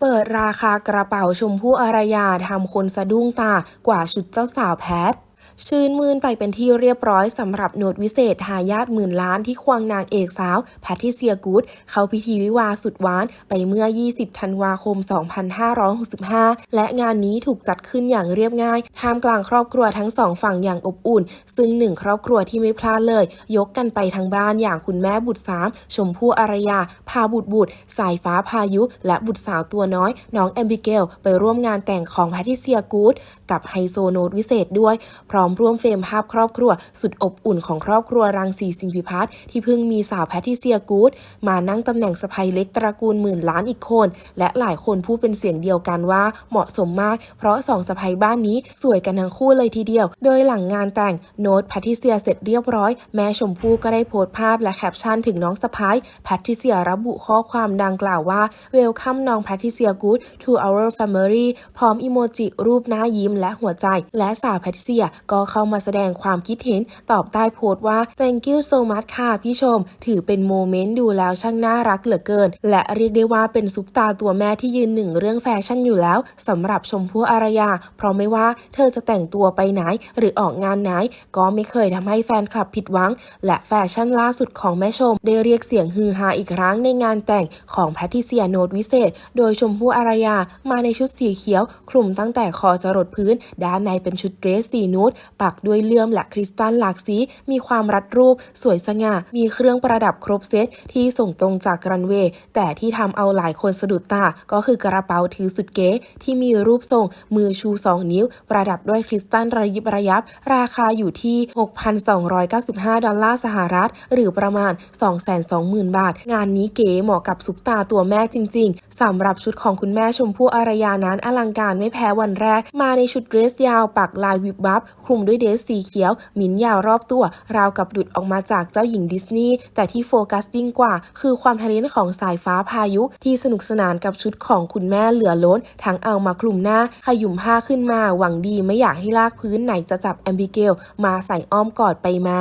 เปิดราคากระเป๋าชมพู่อารยาทำคนสะดุ้งตากว่าชุดเจ้าสาวแพท ชื่นมื่นไปเป็นที่เรียบร้อยสำหรับโนดวิเศษทายาทหมื่นล้านที่ควงนางเอกสาวแพทริเซียกูดเข้าพิธีวิวาสุดหวานไปเมื่อ 20 ธันวาคม 2565 และงานนี้ถูกจัดขึ้นอย่างเรียบง่ายท่ามกลางครอบครัวทั้งสองฝั่งอย่างอบอุ่น ซึ่งหนึ่งครอบครัวที่ไม่พลาดเลย ยกกันไปทั้งบ้านอย่างคุณแม่บุตรสามชมพู่อารยา พาบุตรบุตร สายฟ้าพายุ และบุตรสาวตัวน้อย น้องแอมบิเกล ไปร่วมงานแต่งของแพทริเซียกูดกับไฮโซโนดวิเศษด้วยเพร้ร้อมร่วมเฟรมภาพครอบครัว สุดอบอุ่นของครอบครัวรังสีสิงพิพัฒน์ที่เพิ่งมีสาวแพทิเซียกูดมานั่งตำแหน่งสะใภ้เล็กตระกูลหมื่นล้านอีกคน และหลายคนพูดเป็นเสียงเดียวกันว่าเหมาะสมมาก เพราะสองสะใภ้บ้านนี้สวยกันทั้งคู่เลยทีเดียว โดยหลังงานแต่งโน้ตแพทิเซียเสร็จเรียบร้อย แม่ชมพู่ก็ได้โพสต์ภาพและแคปชั่นถึงน้องสะพ้ายแพทิเซียระบุข้อความดังกล่าวว่า Welcome น้องแพทิเซียกูด to our family พร้อมอีโมจิรูปหน้ายิ้มและหัวใจ และสาวแพทิเซียก็เข้ามาแสดงความคิดเห็นตอบใต้โพสต์ว่า thank you so much ค่ะพี่ชม ถือเป็นโมเมนต์ดูแล้วช่างน่ารักเหลือเกิน และเรียกได้ว่าเป็นซุปตาตัวแม่ที่ยืนหนึ่งเรื่องแฟชั่นอยู่แล้วสำหรับชมพู่อารยา เพราะไม่ว่าเธอจะแต่งตัวไปไหน หรือออกงานไหน ก็ไม่เคยทำให้แฟนคลับผิดหวัง และแฟชั่นล่าสุดของแม่ชม ได้เรียกเสียงฮือฮาอีกครั้งในงานแต่งของแพทิเซียโนดวิเศษ โดยชมพู่อารยามาในชุดสีเขียว คลุมตั้งแต่คอจรดพื้น ด้านในเป็นชุดเดรสสีนูดปักด้วยเลื่อมและคริสตัลหลากสี มีความรัดรูป สวยสง่า มีเครื่องประดับครบเซตที่ส่งตรงจากรันเวย์แต่ที่ทำเอาหลายคนสะดุดตา ก็คือกระเป๋าถือสุดเก๋ที่มีรูปทรงมือชู 2 นิ้ว ประดับด้วยคริสตัลระยิบระยับ ราคาอยู่ที่ 6,295 ดอลลาร์สหรัฐ หรือประมาณ 220,000 บาท งานนี้เก๋เหมาะกับซุปตาตัวแม่จริง ๆสำหรับชุดของคุณแม่ชมพู่อารยานั้นอลังการไม่แพ้วันแรก มาในชุดเดรสยาวปักลายวิบวับคลุมด้วยเดรสสีเขียวมิ้นยาวรอบตัว ราวกับดุดออกมาจากเจ้าหญิงดิสนีย์แต่ที่โฟกัสยิ่งกว่า คือความทะเลนของสายฟ้าพายุ ที่สนุกสนานกับชุดของคุณแม่เหลือล้น ทั้งเอามาคลุมหน้า ขยุ่มผ้าขึ้นมา หวังดีไม่อยากให้ลากพื้นไหนจะจับแอมบิเกล มาใส่อ้อมกอดไปมา